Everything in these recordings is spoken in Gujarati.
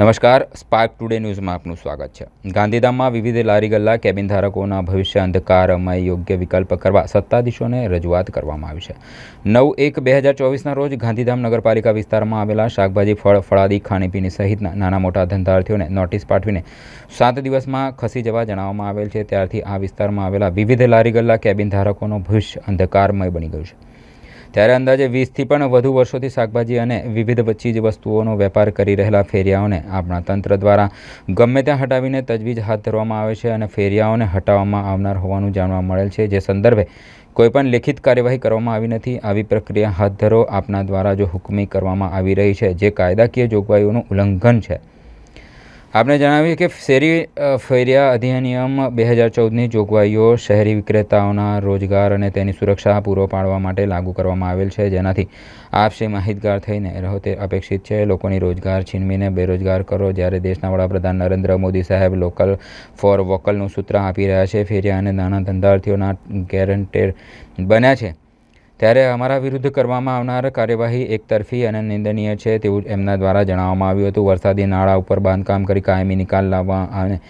નમસ્કાર, સ્પાર્ક ટુડે ન્યૂઝમાં આપનું સ્વાગત છે. ગાંધીધામમાં વિવિધ લારી ગલ્લા, કેબિન ધારકોના ભવિષ્ય અંધકારમય યોગ્ય વિકલ્પ કરવા સત્તાધીશોને રજૂઆત કરવામાં આવી છે. નવ એક બે હજાર ચોવીસના રોજ ગાંધીધામ નગરપાલિકા વિસ્તારમાં આવેલા શાકભાજી, ફળ, ફળાદી, ખાણીપીણી સહિતના નાના મોટા ધંધાર્થીઓને નોટિસ પાઠવીને સાત દિવસમાં ખસી જવા જણાવવામાં આવેલ છે. ત્યારથી આ વિસ્તારમાં આવેલા વિવિધ લારી ગલ્લા, કેબિન ધારકોનું ભવિષ્ય અંધકારમય બની ગયું છે. ત્યારે અંદાજે વીસથી પણ વધુ વર્ષોથી શાકભાજી અને વિવિધ ચીજ વસ્તુઓનો વેપાર કરી રહેલા ફેરિયાઓને આપણા તંત્ર દ્વારા ગમે ત્યાં હટાવીને તજવીજ હાથ ધરવામાં આવે છે અને ફેરિયાઓને હટાવવામાં આવનાર હોવાનું જાણવા મળેલ છે. જે સંદર્ભે કોઈપણ લેખિત કાર્યવાહી કરવામાં આવી નથી, આવી પ્રક્રિયા હાથ ધરો આપના દ્વારા જો હુકમી કરવામાં આવી રહી છે. જે કાયદાકીય જોગવાઈઓનું ઉલ્લંઘન છે. આપણે જણાવીએ કે શેરી ફેરિયા અધિનિયમ બે હજાર ચૌદની જોગવાઈઓ શહેરી વિક્રેતાઓના રોજગાર અને તેની સુરક્ષા પૂરો પાડવા માટે લાગુ કરવામાં આવેલ છે. જેનાથી આપશે માહિતગાર થઈને રહો તે અપેક્ષિત છે. લોકોની રોજગાર છીનવીને બેરોજગાર કરો. જ્યારે દેશના વડાપ્રધાન નરેન્દ્ર મોદી સાહેબ લોકલ ફોર વોકલનું સૂત્ર આપી રહ્યા છે, ફેરિયા અને નાના ધંધાર્થીઓના ગેરંટેડ બન્યા છે. ત્યારે અમારા વિરુદ્ધ કરવામાં આવનાર કાર્યવાહી એકતરફી અને નિંદનીય છે તેવું એમના દ્વારા જણાવવામાં આવ્યું હતું. વરસાદી નાળા ઉપર બાંધકામ કરી કાયમી નિકાલ લાવવા અને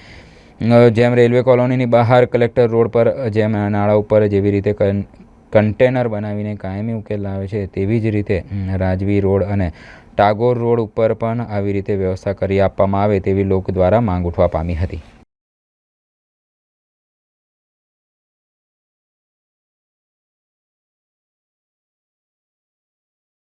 જેમ રેલવે કોલોનીની બહાર કલેક્ટર રોડ પર, જેમ નાળા ઉપર જેવી રીતે કન્ટેનર બનાવીને કાયમી ઉકેલ લાવે છે, તેવી જ રીતે રાજવી રોડ અને ટાગોર રોડ ઉપર પણ આવી રીતે વ્યવસ્થા કરી આપવામાં આવે તેવી લોક દ્વારા માંગ ઉઠવા પામી હતી.